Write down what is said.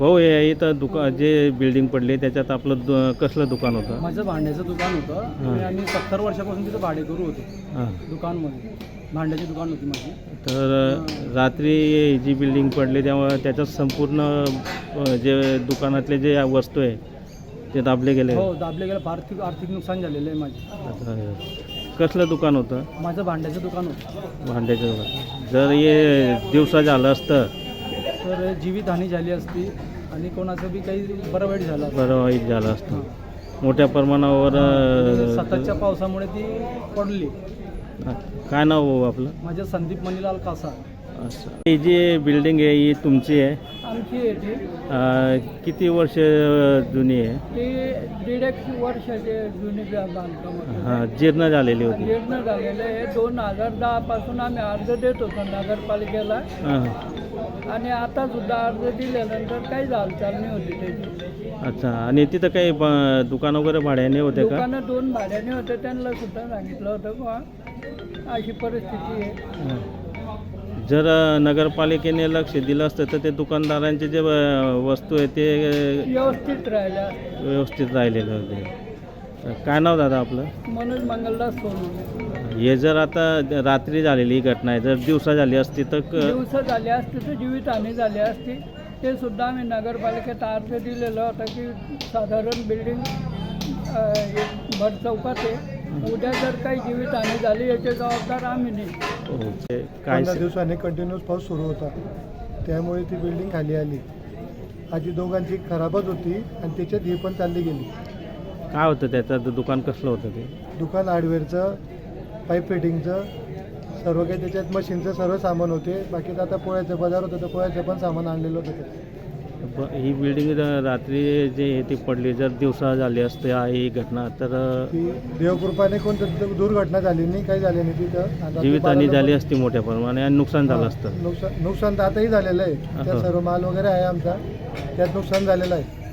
भाऊ हे इथं दुका जे बिल्डिंग पडली त्याच्यात आपलं दु- कसलं दुकान होतं? माझं भांड्याचं दुकान होतं. आणि आम्ही सत्तर वर्षापासून तिथं भाडेकरू होतो. हां. दुकानमध्ये. भांड्याची दुकान होती माझी. तर रात्री जी बिल्डिंग पडली तेव्हा त्याच्यात संपूर्ण अ, जे दुकानातले जे वस्तू आहे ते दाबले गेले? हो दाबले गेलं. आर्थिक आर्थिक नुकसान झालेलं आहे माझे. कसलं दुकान होतं? माझं भांड्याचं दुकान होतं. भांड्याचं दुकान. जर हे दिवसा झालं असतं तर जीवितहानी झाली असती आणि कोणाचं बी काही बरं वाईट झालं असतं. बरं वाईट झालं असतं. मोठ्या प्रमाणावर अ, सततच्या पावसामुळे ती पडली. काय नाव भाऊ आपलं? माझं संदीप मणिलाल कासा. असं ही जी बिल्डिंग आहे ही तुमची आहे? आमची अ, किती वर्ष जुनी आहे? ती दीड एक वर्षाचे जुनी बा- बांधकाम होतं. हां जीर्ण झालेली होती. निर्णय झालेलं दोन हजार दहा पासून आम्ही अर्ज देत होतो नगरपालिकेला. हां. आणि आता सुद्धा अर्ज दिल्यानंतर काही हालचाल नाही होती त्याची. अच्छा आणि तिथं काही ब- दुकान वगैरे भाड्याने होते का? दुकानं दोन भाड्याने होते त्यांना सुद्धा सांगितलं होतं बा अशी परिस्थिती आहे. हां. जर अ, नगरपालिकेने लक्ष दिलं असतं तर ते दुकानदारांचे जे अ, वस्तू आहे ते अ, व्यवस्थित राहिल्या. व्यवस्थित राहिलेले होते. तर काय नाव दादा आपलं? मनोज मंगलदास सोनवणे. हे जर आता रात्री झालेली ही घटना आहे जर दिवसा झाली असती तर क- दिवस झाले असते तर जीवितहानी झाली असती. ते सुद्धा आम्ही नगरपालिकेत अर्ज दिलेला होता की साधारण बिल्डिंग भर चौकात आहे. उद्या जर काही जीवितहानी झाली याचे जबाबदार आम्ही नाही. हो, ते काय पंधरा दिवसांनी कंटिन्यूस पाऊस सुरू होता. त्यामुळे ती बिल्डिंग खाली आली. आधी दोघांची खराबच होती आणि त्याच्यात ही पण चालली गेली. काय होतं त्याचं? दुकान कसलं होतं ते? दुकान हार्डवेअरचं पाईप फिटिंगचं सर्व काही त्याच्यात मशीनचं सर्व सामान होते. बाकीचं आता पोळ्याचं बाजार होतं तर पोळ्याचं पण सामान आणलेलं होतं. ब- ही बिल्डिंग रात्री जे ती पडली जर दिवसा झाली असते ही घटना तर ती देवकृपाने कोणतं दुर्घटना झाली नाही काही झाली नाही तिथं. आता ते जीवितहानी बाजाराला झाली असती मोठ्या प्रमाणात आणि नुकसान झालं असतं. नुकसान नुकसान तर आताही झालेलं आहे. हा. सर्व माल वगैरे आहे आमचा. त्यात नुकसान झालेलं आहे.